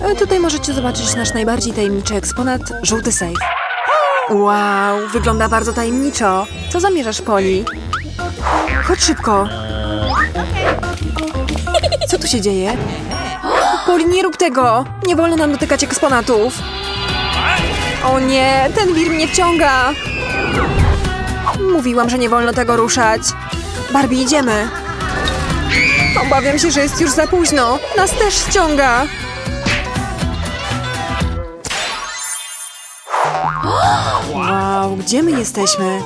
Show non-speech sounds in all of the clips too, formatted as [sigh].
E, Tutaj możecie zobaczyć nasz najbardziej tajemniczy eksponat, żółty sejf. Wow, wygląda bardzo tajemniczo. Co zamierzasz, Poli? Chodź szybko. Co tu się dzieje? Poli, nie rób tego! Nie wolno nam dotykać eksponatów. O nie, ten wir mnie wciąga. Mówiłam, że nie wolno tego ruszać. Barbie, idziemy. Obawiam się, że jest już za późno. Nas też ściąga. Wow, gdzie my jesteśmy?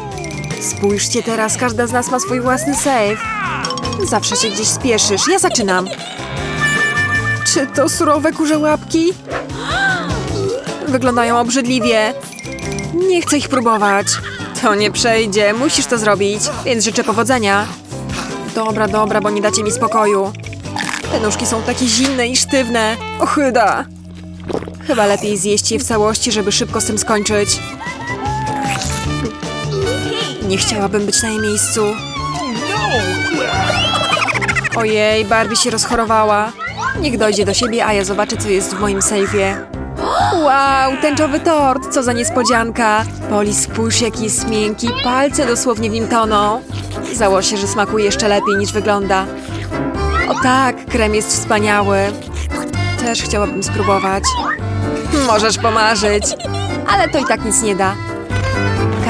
Spójrzcie teraz, każda z nas ma swój własny safe. Zawsze się gdzieś spieszysz. Ja zaczynam. Czy to surowe kurze łapki? Wyglądają obrzydliwie. Nie chcę ich próbować. To nie przejdzie, musisz to zrobić, więc życzę powodzenia. Dobra, dobra, bo nie dacie mi spokoju. Te nóżki są takie zimne i sztywne. Ochyda. Chyba lepiej zjeść je w całości, żeby szybko z tym skończyć. Nie chciałabym być na jej miejscu. Ojej, Barbie się rozchorowała. Niech dojdzie do siebie, a ja zobaczę, co jest w moim sejfie. Wow, tęczowy tort, co za niespodzianka. Poli, spójrz, jaki jest miękki, palce dosłownie w nim toną. Założę się, że smakuje jeszcze lepiej niż wygląda. O tak, krem jest wspaniały. Też chciałabym spróbować. Możesz pomarzyć, ale to i tak nic nie da.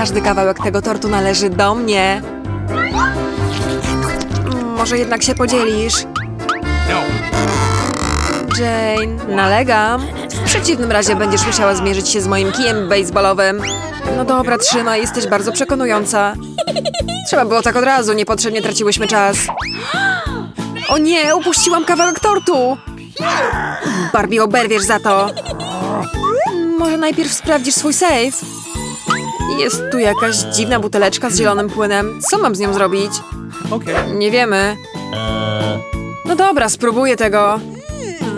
Każdy kawałek tego tortu należy do mnie. Mm, Może jednak się podzielisz? Jane, nalegam. W przeciwnym razie będziesz musiała zmierzyć się z moim kijem baseballowym. No dobra, trzymaj, jesteś bardzo przekonująca. Trzeba było tak od razu, niepotrzebnie traciłyśmy czas. O nie, upuściłam kawałek tortu! Barbie, oberwiesz za to. Może najpierw sprawdzisz swój safe? Jest tu jakaś dziwna buteleczka z zielonym płynem. Co mam z nią zrobić? Nie wiemy. No dobra, spróbuję tego.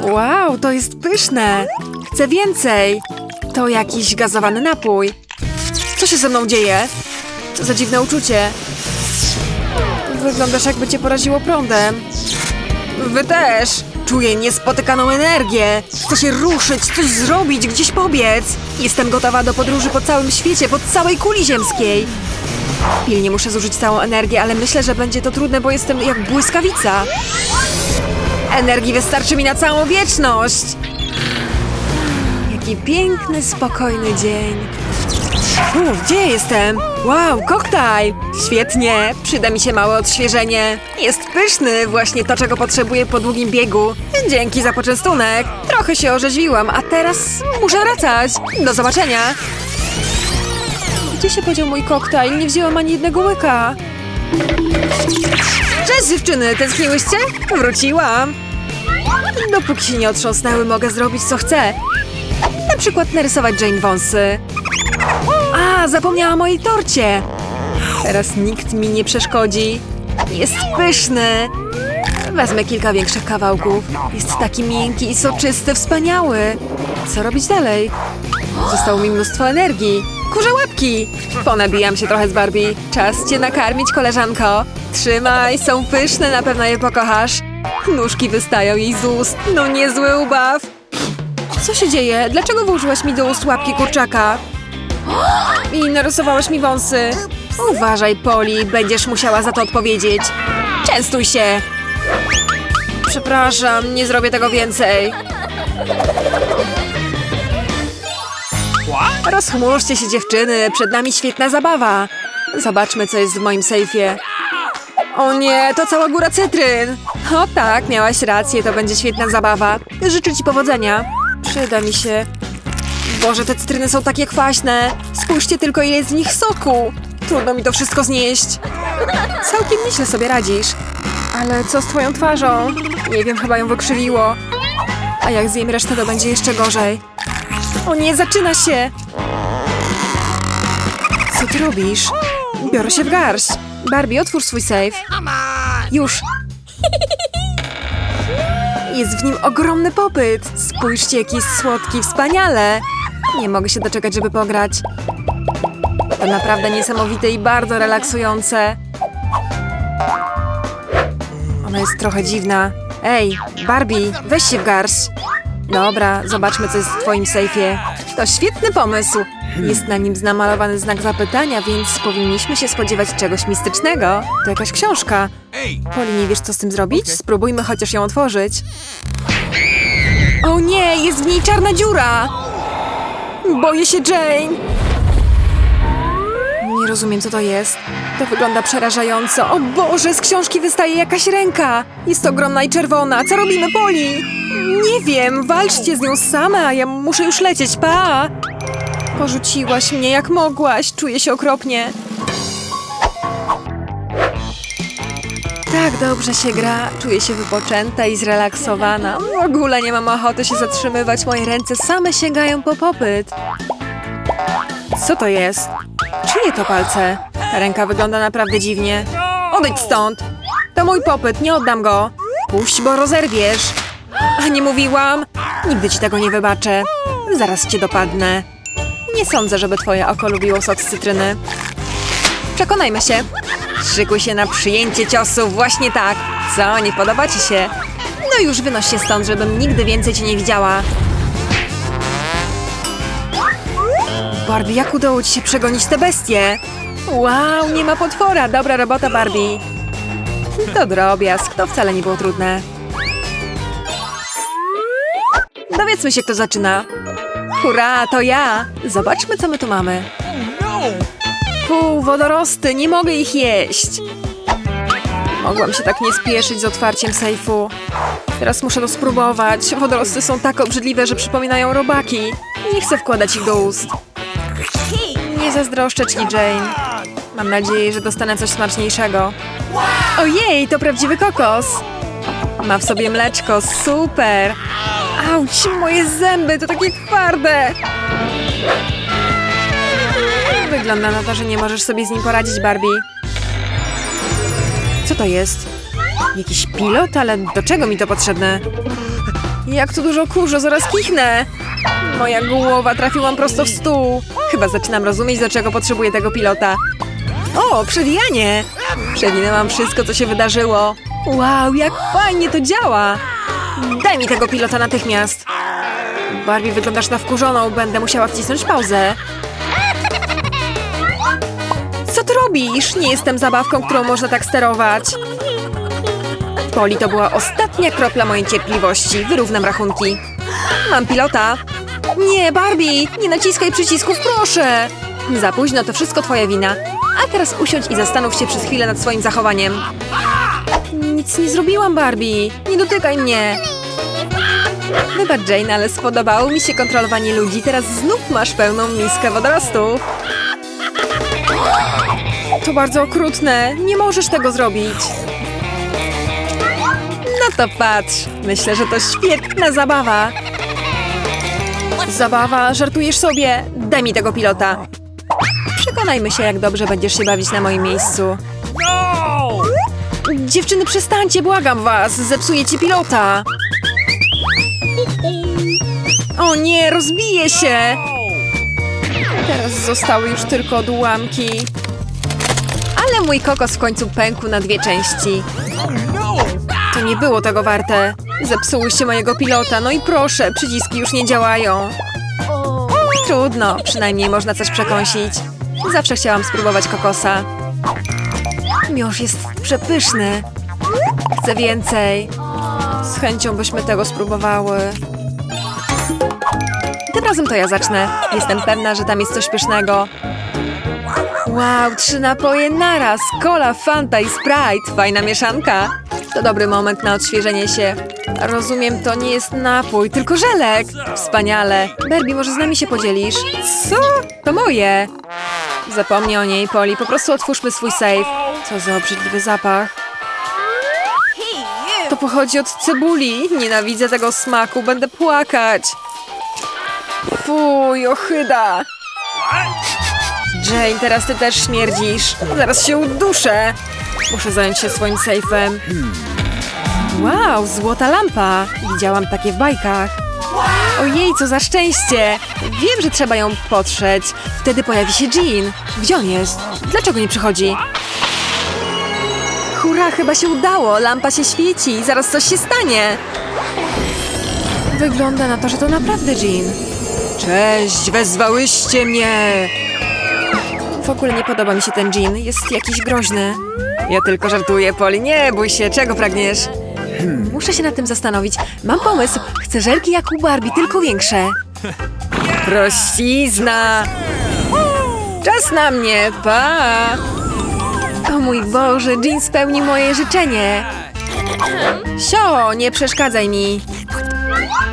Wow, to jest pyszne. Chcę więcej. To jakiś gazowany napój. Co się ze mną dzieje? Co za dziwne uczucie. Wyglądasz jakby cię poraziło prądem. Wy też. Czuję niespotykaną energię. Chcę się ruszyć, coś zrobić, gdzieś pobiec. Jestem gotowa do podróży po całym świecie, po całej kuli ziemskiej. Pilnie muszę zużyć całą energię, ale myślę, że będzie to trudne, bo jestem jak błyskawica. Energii wystarczy mi na całą wieczność. Jaki piękny, spokojny dzień. Uf, gdzie jestem? Wow, koktajl! Świetnie, przyda mi się małe odświeżenie. Jest pyszny, właśnie to, czego potrzebuję po długim biegu. Dzięki za poczęstunek. Trochę się orzeźwiłam, a teraz muszę wracać. Do zobaczenia. Gdzie się podział mój koktajl? Nie wzięłam ani jednego łyka. Cześć dziewczyny, tęskniłyście? Wróciłam. Dopóki się nie otrząsnęły, mogę zrobić co chcę. Na przykład narysować Jane wąsy. A, zapomniałam o jej torcie. Teraz nikt mi nie przeszkodzi. Jest pyszny. Wezmę kilka większych kawałków. Jest taki miękki i soczysty, wspaniały. Co robić dalej? Zostało mi mnóstwo energii. Kurze łapki! Ponabijam się trochę z Barbie. Czas cię nakarmić, koleżanko. Trzymaj, są pyszne, na pewno je pokochasz. Nóżki wystają jej z ust. No niezły ubaw. Co się dzieje? Dlaczego włożyłaś mi do ust łapki kurczaka? [gasps] I narysowałaś mi wąsy. Uważaj, Poli, będziesz musiała za to odpowiedzieć. Częstuj się. Przepraszam, nie zrobię tego więcej. Rozchmurzcie się dziewczyny, przed nami świetna zabawa. Zobaczmy, co jest w moim sejfie. O nie, to cała góra cytryn. O tak, miałaś rację, to będzie świetna zabawa. Życzę ci powodzenia. Przyda mi się. Boże, te cytryny są takie kwaśne. Spójrzcie tylko, ile jest w nich soku. Trudno mi to wszystko znieść. Całkiem nieźle sobie radzisz. Ale co z twoją twarzą? Nie wiem, chyba ją wykrzywiło. A jak zjem resztę, to będzie jeszcze gorzej. O nie, zaczyna się! Co ty robisz? Biorę się w garść. Barbie, otwórz swój safe. Już. Jest w nim ogromny popyt. Spójrzcie, jaki jest słodki, wspaniale. Nie mogę się doczekać, żeby pograć. To naprawdę niesamowite i bardzo relaksujące. Ona jest trochę dziwna. Ej, Barbie, weź się w garść. Dobra, zobaczmy, co jest w twoim sejfie. To świetny pomysł. Jest na nim namalowany znak zapytania, więc powinniśmy się spodziewać czegoś mistycznego. To jakaś książka. Poli, nie wiesz, co z tym zrobić? Spróbujmy chociaż ją otworzyć. O nie, jest w niej czarna dziura! Boję się Jane! Nie rozumiem, co to jest. To wygląda przerażająco. O Boże, z książki wystaje jakaś ręka! Jest ogromna i czerwona. Co robimy, Poli? Nie wiem, walczcie z nią same, a ja muszę już lecieć. Pa! Porzuciłaś mnie jak mogłaś. Czuję się okropnie. Tak dobrze się gra. Czuję się wypoczęta i zrelaksowana. W ogóle nie mam ochoty się zatrzymywać. Moje ręce same sięgają po popyt. Co to jest? Czyje to palce? Ta ręka wygląda naprawdę dziwnie. Odejdź stąd! To mój popyt, nie oddam go. Puść, bo rozerwiesz. A nie mówiłam? Nigdy ci tego nie wybaczę. Zaraz cię dopadnę. Nie sądzę, żeby twoje oko lubiło sok z cytryny. Przekonajmy się. Szykuj się na przyjęcie ciosu, właśnie tak. Co, nie podoba ci się? No już wynoś się stąd, żebym nigdy więcej cię nie widziała. Barbie, jak udało ci się przegonić tę bestię? Wow, nie ma potwora. Dobra robota, Barbie. To drobiazg, to wcale nie było trudne. Dowiedzmy się, kto zaczyna. Hurra, to ja! Zobaczmy, co my tu mamy. Pół wodorosty, nie mogę ich jeść. Mogłam się tak nie spieszyć z otwarciem sejfu. Teraz muszę to spróbować. Wodorosty są tak obrzydliwe, że przypominają robaki. Nie chcę wkładać ich do ust. Nie zazdroszczę ci, Jane. Mam nadzieję, że dostanę coś smaczniejszego. Ojej, to prawdziwy kokos. Ma w sobie mleczko, super. Auć, moje zęby to takie twarde. Wygląda na to, że nie możesz sobie z nim poradzić, Barbie. Co to jest? Jakiś pilot? Ale do czego mi to potrzebne? Jak tu dużo kurzu, zaraz kichnę! Moja głowa trafiłam prosto w stół. Chyba zaczynam rozumieć, dlaczego potrzebuję tego pilota. O, przewijanie! Przewinęłam wszystko, co się wydarzyło. Wow, jak fajnie to działa! Daj mi tego pilota natychmiast! Barbie, wyglądasz na wkurzoną. Będę musiała wcisnąć pauzę. Robisz? Nie jestem zabawką, którą można tak sterować. Poli, to była ostatnia kropla mojej cierpliwości. Wyrównam rachunki. Mam pilota. Nie, Barbie! Nie naciskaj przycisków, proszę! Za późno, to wszystko twoja wina. A teraz usiądź i zastanów się przez chwilę nad swoim zachowaniem. Nic nie zrobiłam, Barbie. Nie dotykaj mnie. Wybacz, Jane, ale spodobało mi się kontrolowanie ludzi. Teraz znów masz pełną miskę wodorostów. To bardzo okrutne. Nie możesz tego zrobić. No to patrz. Myślę, że to świetna zabawa. Zabawa? Żartujesz sobie? Daj mi tego pilota. Przekonajmy się, jak dobrze będziesz się bawić na moim miejscu. Dziewczyny, przestańcie, błagam was. Zepsuję ci pilota. O nie, rozbije się. Teraz zostały już tylko odłamki. Mój kokos w końcu pękł na dwie części. To nie było tego warte. Zepsułyście mojego pilota, no i proszę, przyciski już nie działają. Trudno, przynajmniej można coś przekąsić. Zawsze chciałam spróbować kokosa. Miąższ jest przepyszny. Chcę więcej. Z chęcią byśmy tego spróbowały. Tym razem to ja zacznę. Jestem pewna, że tam jest coś pysznego. Wow, trzy napoje naraz. Cola, Fanta i Sprite. Fajna mieszanka. To dobry moment na odświeżenie się. Rozumiem, to nie jest napój, tylko żelek. Wspaniale. Barbie, może z nami się podzielisz? Co? To moje. Zapomnij o niej, Poli. Po prostu otwórzmy swój safe. Co za obrzydliwy zapach. To pochodzi od cebuli. Nienawidzę tego smaku. Będę płakać. Fuj, ochyda. Jane, teraz ty też śmierdzisz. Zaraz się uduszę. Muszę zająć się swoim sejfem. Wow, złota lampa. Widziałam takie w bajkach. Ojej, co za szczęście. Wiem, że trzeba ją potrzeć. Wtedy pojawi się Jean. Gdzie on jest? Dlaczego nie przychodzi? Hurra, chyba się udało. Lampa się świeci. Zaraz coś się stanie. Wygląda na to, że to naprawdę Jean. Cześć, wezwałyście mnie! W ogóle nie podoba mi się ten Jean, jest jakiś groźny. Ja tylko żartuję, Poli, nie bój się, czego pragniesz? Muszę się nad tym zastanowić. Mam pomysł, chcę żelki jak u Barbie, tylko większe. Prościzna! Czas na mnie, pa! O mój Boże, Jean spełni moje życzenie. Sio, nie przeszkadzaj mi.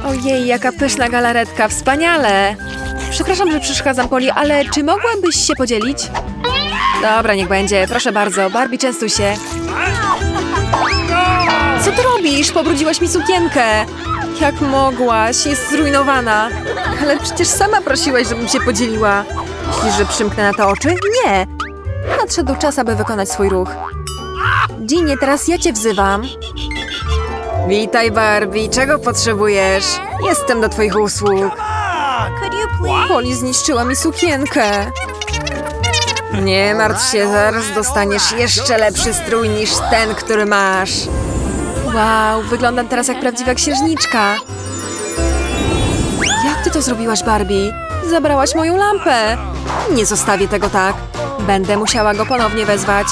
Ojej, jaka pyszna galaretka, wspaniale. Przepraszam, że przeszkadzam, Poli, ale czy mogłabyś się podzielić? Dobra, niech będzie, proszę bardzo, Barbie, częstuj się. Co ty robisz? Pobrudziłaś mi sukienkę. Jak mogłaś? Jest zrujnowana. Ale przecież sama prosiłaś, żebym się podzieliła. Myślisz, że przymknę na to oczy? Nie. Nadszedł czas, aby wykonać swój ruch. Ginie, teraz ja cię wzywam. Witaj, Barbie. Czego potrzebujesz? Jestem do twoich usług. Poli zniszczyła mi sukienkę. Nie martw się, zaraz dostaniesz jeszcze lepszy strój niż ten, który masz. Wow, wyglądam teraz jak prawdziwa księżniczka. Jak ty to zrobiłaś, Barbie? Zabrałaś moją lampę. Nie zostawię tego tak. Będę musiała go ponownie wezwać.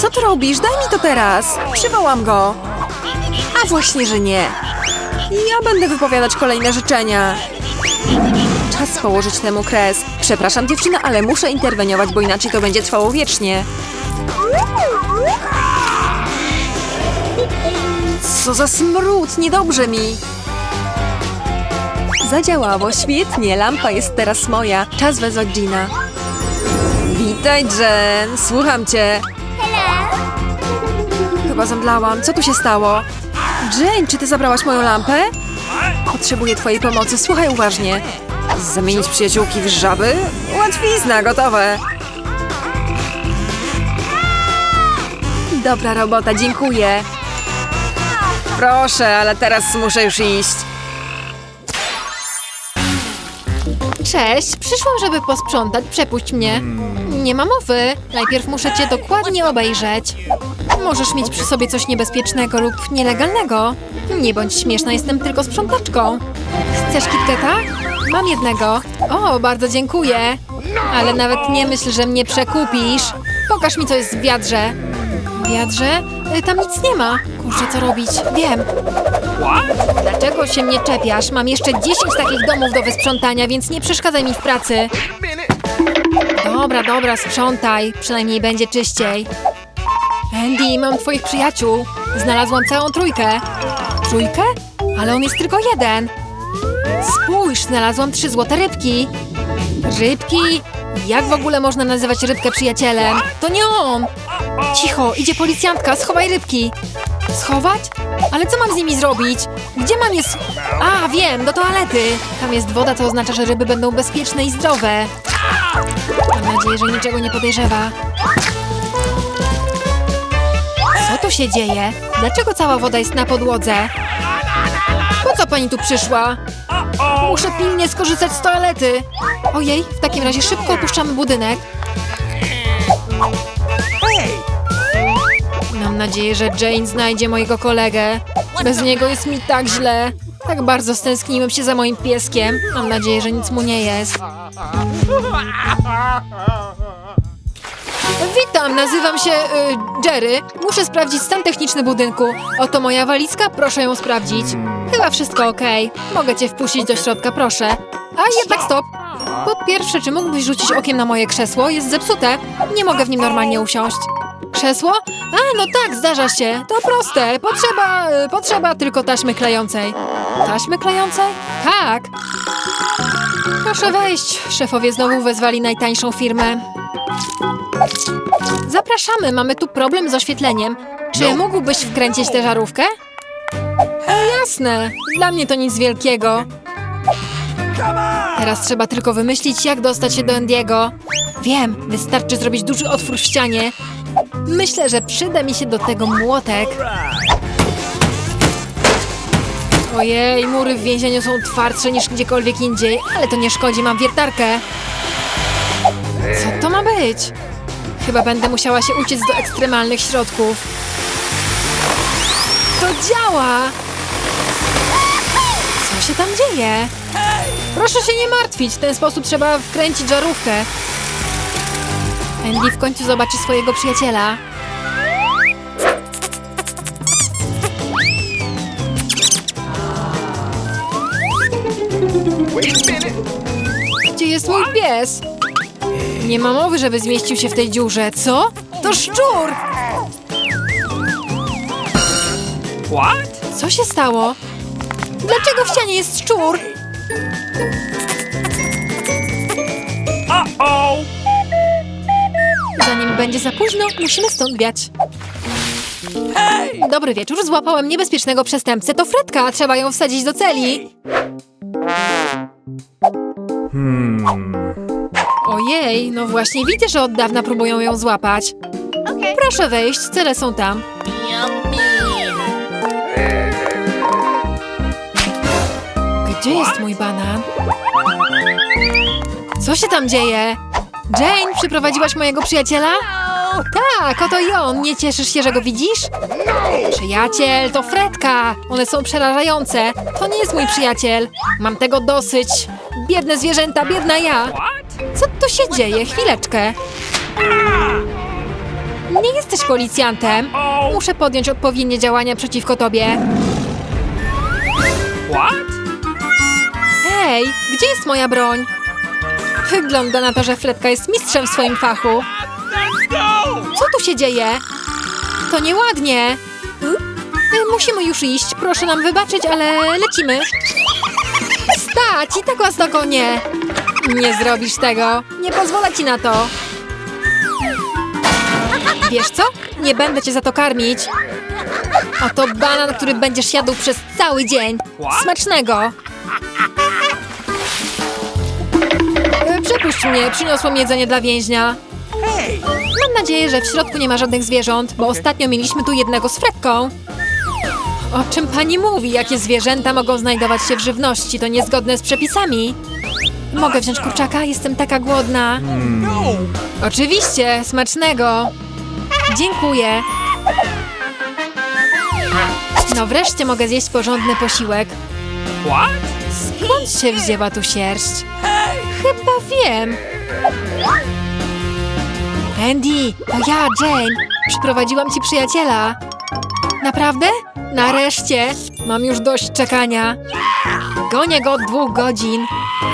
Co ty robisz? Daj mi to teraz. Przywołam go. A właśnie, że nie. Ja będę wypowiadać kolejne życzenia. Czas położyć temu kres. Przepraszam dziewczyna, ale muszę interweniować, bo inaczej to będzie trwało wiecznie. Co za smród, niedobrze mi. Zadziałało, świetnie, lampa jest teraz moja. Czas wezwać Gina. Witaj, Jen, słucham cię. Chyba zemdlałam, co tu się stało? Jane, czy ty zabrałaś moją lampę? Potrzebuję twojej pomocy, słuchaj uważnie. Zamienić przyjaciółki w żaby? Łatwizna, gotowe. Dobra robota, dziękuję. Proszę, ale teraz muszę już iść. Cześć, przyszłam, żeby posprzątać. Przepuść mnie. Nie ma mowy. Najpierw muszę cię dokładnie obejrzeć. Możesz mieć przy sobie coś niebezpiecznego lub nielegalnego. Nie bądź śmieszna, jestem tylko sprzątaczką. Chcesz KitKata? Mam jednego. O, bardzo dziękuję. Ale nawet nie myśl, że mnie przekupisz. Pokaż mi, co jest w wiadrze. W wiadrze? Y, Tam nic nie ma. Kurczę, co robić? Wiem. Dlaczego się mnie czepiasz? Mam jeszcze 10 takich domów do wysprzątania, więc nie przeszkadzaj mi w pracy. Dobra, dobra, sprzątaj. Przynajmniej będzie czyściej. Andy, mam twoich przyjaciół. Znalazłam całą trójkę. Trójkę? Ale on jest tylko jeden. Spójrz, znalazłam trzy złote rybki. Rybki? Jak w ogóle można nazywać rybkę przyjacielem? To nie on! Cicho, idzie policjantka, schowaj rybki. Schować? Ale co mam z nimi zrobić? Gdzie mam je. A, wiem, do toalety. Tam jest woda, co oznacza, że ryby będą bezpieczne i zdrowe. Mam nadzieję, że niczego nie podejrzewa. Co tu się dzieje? Dlaczego cała woda jest na podłodze? Po co pani tu przyszła? Muszę pilnie skorzystać z toalety. Ojej, w takim razie szybko opuszczamy budynek. Mam nadzieję, że Jane znajdzie mojego kolegę. Bez niego jest mi tak źle. Tak bardzo stęskniłem się za moim pieskiem. Mam nadzieję, że nic mu nie jest. Witam, nazywam się y, Jerry. Muszę sprawdzić stan techniczny budynku. Oto moja walizka, proszę ją sprawdzić. Chyba wszystko ok. Mogę cię wpuścić do środka, proszę. A jednak stop. Po pierwsze, czy mógłbyś rzucić okiem na moje krzesło? Jest zepsute. Nie mogę w nim normalnie usiąść. Krzesło? A, no tak, zdarza się. To proste. Potrzeba, y, potrzeba tylko taśmy klejącej. Taśmy klejącej? Tak. Proszę wejść. Szefowie znowu wezwali najtańszą firmę. Zapraszamy, mamy tu problem z oświetleniem. Czy mógłbyś wkręcić tę żarówkę? E, jasne, dla mnie to nic wielkiego. Teraz trzeba tylko wymyślić, jak dostać się do Endiego. Wiem, wystarczy zrobić duży otwór w ścianie. Myślę, że przyda mi się do tego młotek. Ojej, mury w więzieniu są twardsze niż gdziekolwiek indziej, ale to nie szkodzi, mam wiertarkę. Co to ma być? Chyba będę musiała się uciec do ekstremalnych środków. To działa! Co się tam dzieje? Proszę się nie martwić, w ten sposób trzeba wkręcić żarówkę. Andy w końcu zobaczy swojego przyjaciela. Gdzie jest mój pies? Nie ma mowy, żeby zmieścił się w tej dziurze. Co? To szczur! What? Co się stało? Dlaczego w ścianie jest szczur? Uh-oh! Zanim będzie za późno, musimy stąd wiać. Dobry wieczór, złapałem niebezpiecznego przestępcę. To Fredka, trzeba ją wsadzić do celi. Ojej, no właśnie widzę, że od dawna próbują ją złapać. Proszę wejść, cele są tam. Gdzie jest mój banan? Co się tam dzieje? Jane, przyprowadziłaś mojego przyjaciela? Tak, oto i on. Nie cieszysz się, że go widzisz? Przyjaciel, to Fredka. One są przerażające. To nie jest mój przyjaciel. Mam tego dosyć. Biedne zwierzęta, biedna ja. Co tu się dzieje? Chwileczkę. Nie jesteś policjantem. Muszę podjąć odpowiednie działania przeciwko tobie. What? Hej, gdzie jest moja broń? Wygląda na to, że Fredka jest mistrzem w swoim fachu. Co tu się dzieje? To nieładnie. Y, Musimy już iść. Proszę nam wybaczyć, ale lecimy. Stać! I tak was dogonię. Nie zrobisz tego. Nie pozwolę ci na to. Wiesz co? Nie będę cię za to karmić. Oto banan, który będziesz jadł przez cały dzień. Smacznego! Przepuść mnie, przyniosłem jedzenie dla więźnia. Hey! Mam nadzieję, że w środku nie ma żadnych zwierząt, bo ostatnio mieliśmy tu jednego z Fredką. O czym pani mówi? Jakie zwierzęta mogą znajdować się w żywności? To niezgodne z przepisami. Mogę wziąć kurczaka? Jestem taka głodna. No! Oczywiście, smacznego. Dziękuję. No wreszcie mogę zjeść porządny posiłek. What? Skąd się wzięła tu sierść? Chyba wiem. Andy, to ja, Jane. Przyprowadziłam ci przyjaciela. Naprawdę? Nareszcie. Mam już dość czekania. Gonię go od dwóch godzin.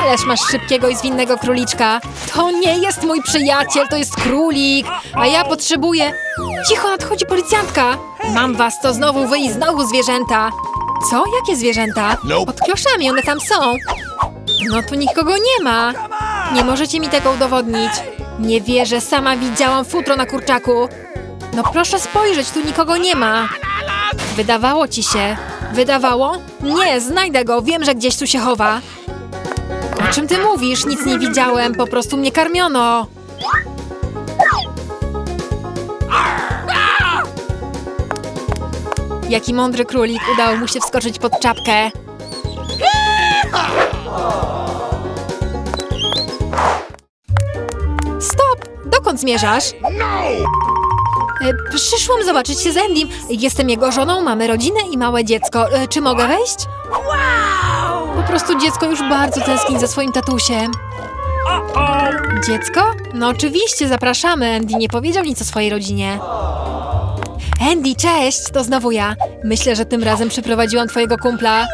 Ależ masz szybkiego i zwinnego króliczka. To nie jest mój przyjaciel, to jest królik. A ja potrzebuję... Cicho, nadchodzi policjantka. Mam was, to znowu wy i znowu zwierzęta. Co? Jakie zwierzęta? Pod kloszami, one tam są. No tu nikogo nie ma. Nie możecie mi tego udowodnić. Nie wierzę, sama widziałam futro na kurczaku. No proszę spojrzeć, tu nikogo nie ma. Wydawało ci się. Wydawało? Nie, znajdę go, wiem, że gdzieś tu się chowa. O czym ty mówisz? Nic nie widziałem, po prostu mnie karmiono. Jaki mądry królik, udało mu się wskoczyć pod czapkę. Stop! Dokąd zmierzasz? E, Przyszłam zobaczyć się z Endym. Jestem jego żoną, mamy rodzinę i małe dziecko. E, Czy mogę wejść? Po prostu dziecko już bardzo tęskni za swoim tatusiem. Dziecko? No oczywiście, zapraszamy. Andy nie powiedział nic o swojej rodzinie. Andy, cześć! To znowu ja. Myślę, że tym razem przyprowadziłam twojego kumpla.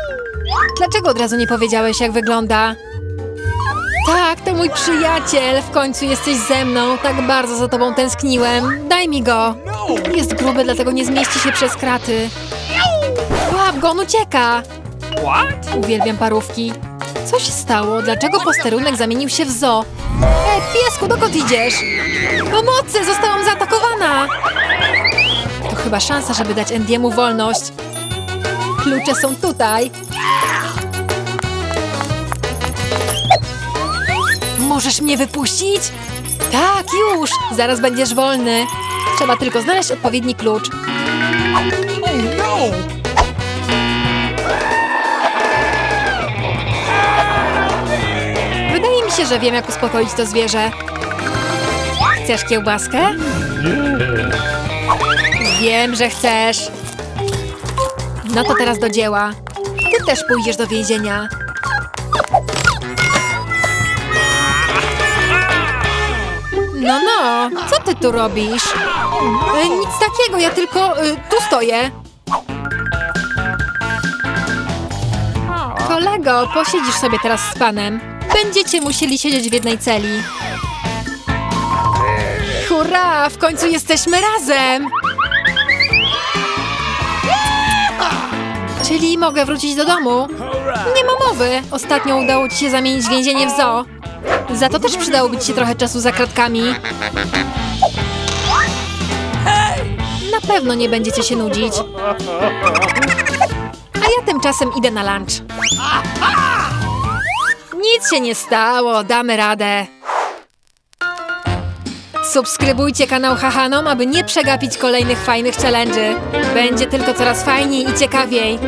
Dlaczego od razu nie powiedziałeś, jak wygląda? Tak, to mój przyjaciel. W końcu jesteś ze mną. Tak bardzo za tobą tęskniłem. Daj mi go. Jest gruby, dlatego nie zmieści się przez kraty. Łap go, on ucieka. Uwielbiam parówki. Co się stało? Dlaczego posterunek zamienił się w zoo? Ej, piesku, dokąd idziesz? Pomocy! Zostałam zaatakowana! To chyba szansa, żeby dać Endiemu wolność. Klucze są tutaj. Możesz mnie wypuścić? Tak, już! Zaraz będziesz wolny. Trzeba tylko znaleźć odpowiedni klucz. Wydaje mi się, że wiem, jak uspokoić to zwierzę. Chcesz kiełbaskę? Wiem, że chcesz. No to teraz do dzieła. Ty też pójdziesz do więzienia. No, no, co ty tu robisz? E, nic takiego, ja tylko e, tu stoję. Kolego, posiedzisz sobie teraz z panem. Będziecie musieli siedzieć w jednej celi. Hurra, w końcu jesteśmy razem! Czyli mogę wrócić do domu? Nie ma mowy. Ostatnio udało ci się zamienić więzienie w zoo. Za to też przydałoby ci się trochę czasu za kratkami. Na pewno nie będziecie się nudzić. A ja tymczasem idę na lunch. Nic się nie stało, damy radę. Subskrybujcie kanał Hahanom, aby nie przegapić kolejnych fajnych challenge'y. Będzie tylko coraz fajniej i ciekawiej.